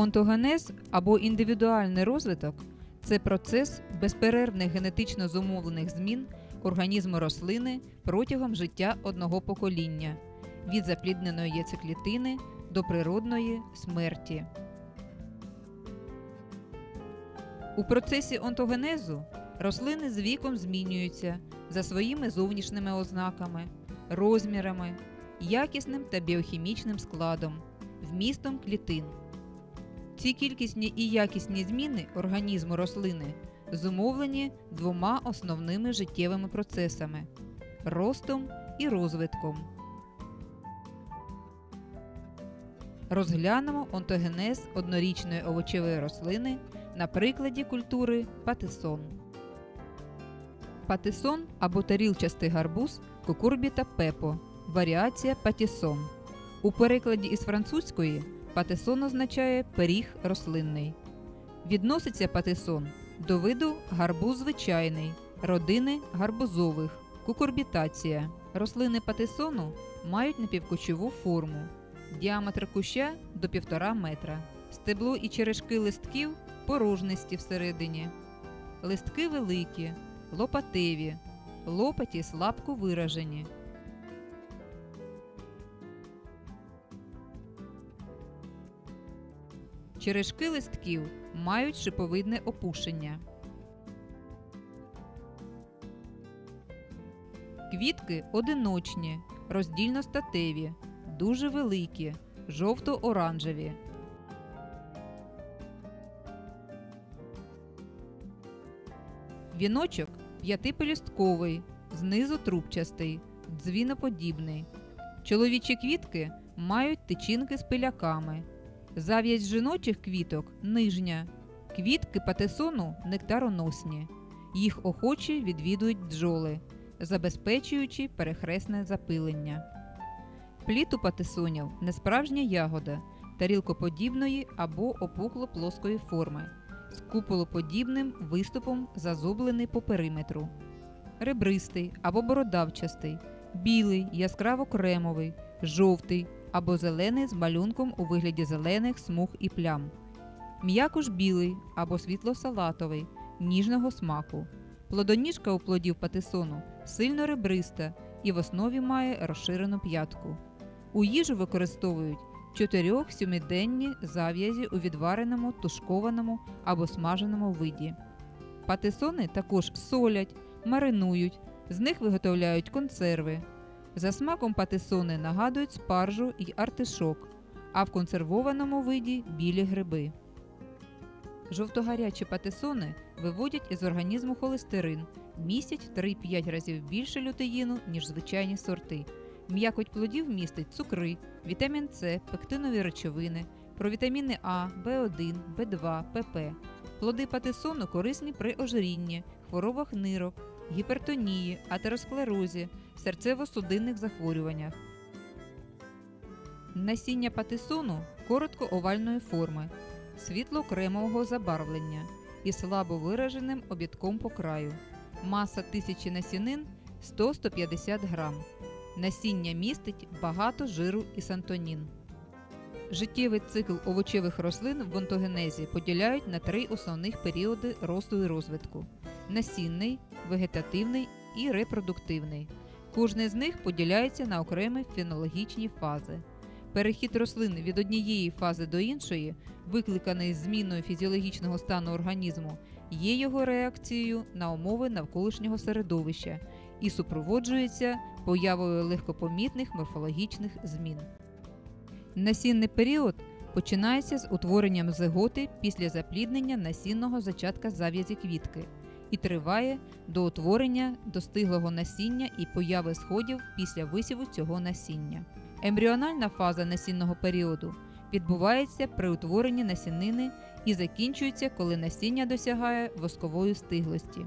Онтогенез або індивідуальний розвиток це процес безперервних генетично зумовлених змін організму рослини протягом життя одного покоління від заплідненої яйцеклітини до природної смерті. У процесі онтогенезу рослини з віком змінюються за своїми зовнішніми ознаками, розмірами, якісним та біохімічним складом, вмістом клітин. Ці кількісні і якісні зміни організму рослини зумовлені двома основними життєвими процесами ростом і розвитком. Розглянемо онтогенез однорічної овочевої рослини на прикладі культури патисон. Патисон або тарілчастий гарбуз кукурбіта пепо. Варіація патісон. У перекладі із французької патисон означає пиріг рослинний. Відноситься патисон до виду гарбуз звичайний, родини гарбузових, кукурбітація. Рослини патисону мають напівкучову форму, діаметр куща до 1,5 метра, стебло і черешки листків порожнисті всередині. Листки великі, лопатеві, лопаті слабко виражені. Черешки листків мають шиповидне опушення. Квітки одиночні, роздільно статеві, дуже великі, жовто-оранжеві. Віночок п'ятипелюстковий, знизу трубчастий, дзвіноподібний. Чоловічі квітки мають тичинки з пиляками. Зав'язь жіночих квіток нижня. Квітки патисону нектароносні. Їх охочі відвідують бджоли, забезпечуючи перехресне запилення. Плід у патисонів несправжня ягода тарілкоподібної або опукло плоскої форми з куполоподібним виступом зазублений по периметру, ребристий або бородавчастий, білий, яскраво кремовий, жовтий або зелений з малюнком у вигляді зелених смуг і плям, м'якош білий або світло-салатовий, ніжного смаку. Плодоніжка у плодів патисону сильно ребриста і в основі має розширену п'ятку. У їжу використовують 4-7-денні зав'язі у відвареному, тушкованому або смаженому виді. Патисони також солять, маринують, з них виготовляють консерви. За смаком патисони нагадують спаржу і артишок, а в консервованому виді білі гриби. Жовтогарячі патисони виводять із організму холестерин, містять 3-5 разів більше лютеїну, ніж звичайні сорти. М'якоть плодів містить цукри, вітамін С, пектинові речовини, провітаміни А, В1, В2, ПП. Плоди патисону корисні при ожирінні, хворобах нирок, гіпертонії, атеросклерозі, серцево-судинних захворюваннях. Насіння патисону коротко овальної форми, світло-кремового забарвлення і слабо вираженим обідком по краю. Маса тисячі насінин 100-150 грам. Насіння містить багато жиру і сантонін. Життєвий цикл овочевих рослин в онтогенезі поділяють на три основних періоди росту і розвитку: насінний, вегетативний і репродуктивний. Кожний з них поділяється на окремі фенологічні фази. Перехід рослин від однієї фази до іншої, викликаний зміною фізіологічного стану організму, є його реакцією на умови навколишнього середовища і супроводжується появою легкопомітних морфологічних змін. Насінний період починається з утворенням зиготи після запліднення насінного зачатка зав'язі квітки і триває до утворення достиглого насіння і появи сходів після висіву цього насіння. Ембріональна фаза насінного періоду відбувається при утворенні насінини і закінчується, коли насіння досягає воскової стиглості.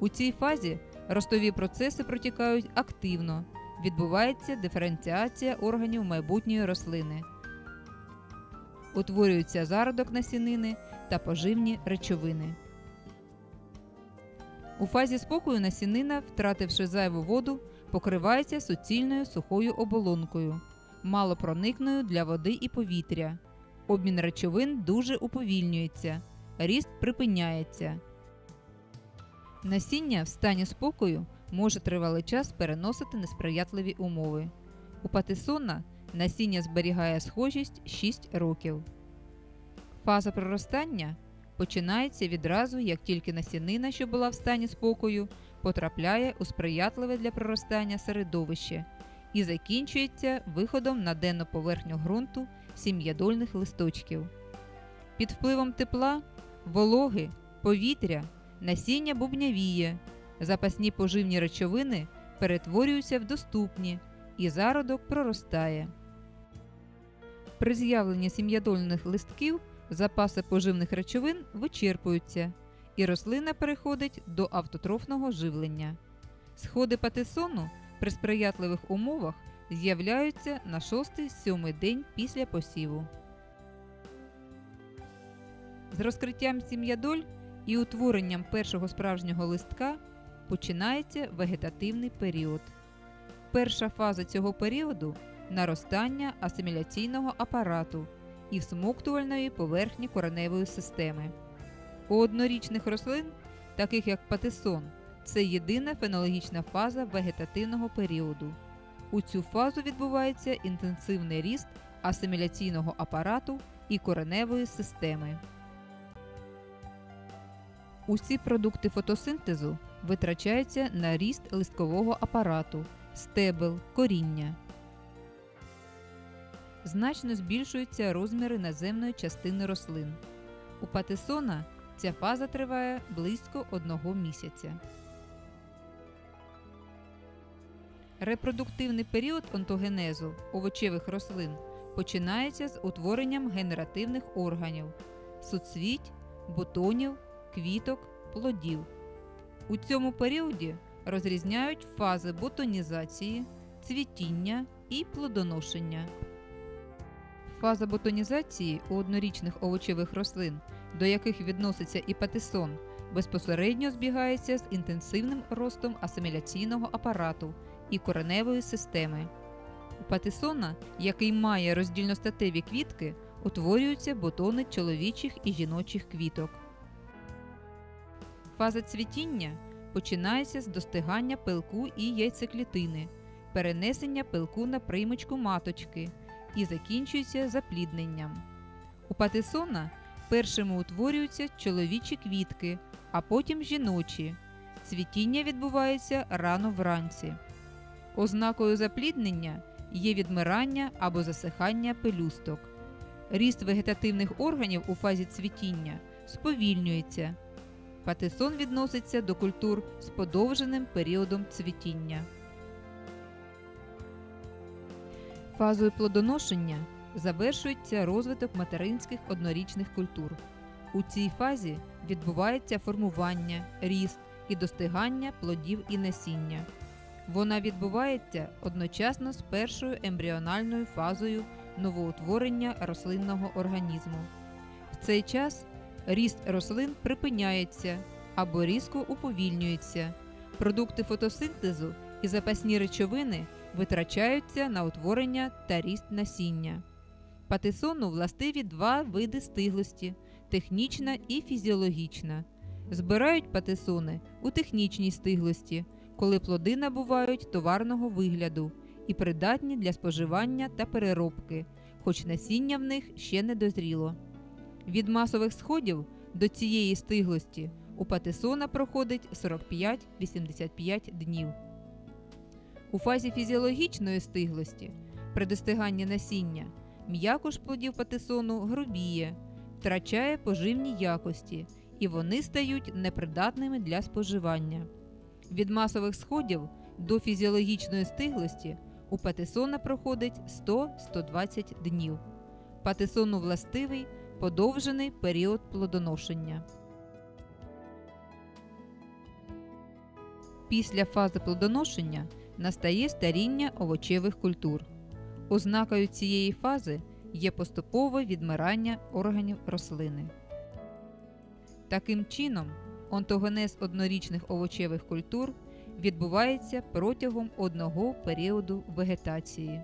У цій фазі ростові процеси протікають активно, відбувається диференціація органів майбутньої рослини, утворюється зародок насінини та поживні речовини. У фазі спокою насінина, втративши зайву воду, покривається суцільною сухою оболонкою, малопроникною для води і повітря, обмін речовин дуже уповільнюється, ріст припиняється. Насіння в стані спокою може тривалий час переносити несприятливі умови. У патисона насіння зберігає схожість 6 років. Фаза проростання починається відразу, як тільки насінина, що була в стані спокою, потрапляє у сприятливе для проростання середовище і закінчується виходом на денну поверхню ґрунту сім'ядольних листочків. Під впливом тепла, вологи, повітря, насіння бубнявіє, запасні поживні речовини перетворюються в доступні і зародок проростає. При з'явленні сім'ядольних листків запаси поживних речовин вичерпуються, і рослина переходить до автотрофного живлення. Сходи патисону при сприятливих умовах з'являються на 6-7 день після посіву. З розкриттям сім'ядоль і утворенням першого справжнього листка починається вегетативний період. Перша фаза цього періоду наростання асиміляційного апарату і всмоктувальної поверхні кореневої системи. У однорічних рослин, таких як патисон, це єдина фенологічна фаза вегетативного періоду. У цю фазу відбувається інтенсивний ріст асиміляційного апарату і кореневої системи. Усі продукти фотосинтезу витрачаються на ріст листкового апарату, стебел, коріння. Значно збільшуються розміри наземної частини рослин. У патисона ця фаза триває близько одного місяця. Репродуктивний період онтогенезу овочевих рослин починається з утворенням генеративних органів суцвіть, бутонів, квіток, плодів. У цьому періоді розрізняють фази бутонізації, цвітіння і плодоношення. Фаза бутонізації у однорічних овочевих рослин, до яких відноситься і патисон, безпосередньо збігається з інтенсивним ростом асиміляційного апарату і кореневої системи. У патисона, який має роздільностатеві квітки, утворюються бутони чоловічих і жіночих квіток. Фаза цвітіння починається з достигання пилку і яйцеклітини, перенесення пилку на приймочку маточки і закінчується заплідненням. У патисона першими утворюються чоловічі квітки, а потім жіночі. Цвітіння відбувається рано вранці. Ознакою запліднення є відмирання або засихання пелюсток. Ріст вегетативних органів у фазі цвітіння сповільнюється. Патисон відноситься до культур з подовженим періодом цвітіння. Фазою плодоношення завершується розвиток материнських однорічних культур. У цій фазі відбувається формування, ріст і достигання плодів і насіння. Вона відбувається одночасно з першою ембріональною фазою новоутворення рослинного організму. В цей час ріст рослин припиняється або різко уповільнюється. Продукти фотосинтезу і запасні речовини витрачаються на утворення та ріст насіння. Патисону властиві два види стиглості технічна і фізіологічна. Збирають патисони у технічній стиглості, коли плоди набувають товарного вигляду і придатні для споживання та переробки, хоч насіння в них ще не дозріло. Від масових сходів до цієї стиглості у патисона проходить 45-85 днів. У фазі фізіологічної стиглості при достиганні насіння м'якош плодів патисону грубіє, втрачає поживні якості і вони стають непридатними для споживання. Від масових сходів до фізіологічної стиглості у патисона проходить 100-120 днів. Патисону властивий подовжений період плодоношення. Після фази плодоношення настає старіння овочевих культур. Ознакою цієї фази є поступове відмирання органів рослини. Таким чином, онтогенез однорічних овочевих культур відбувається протягом одного періоду вегетації.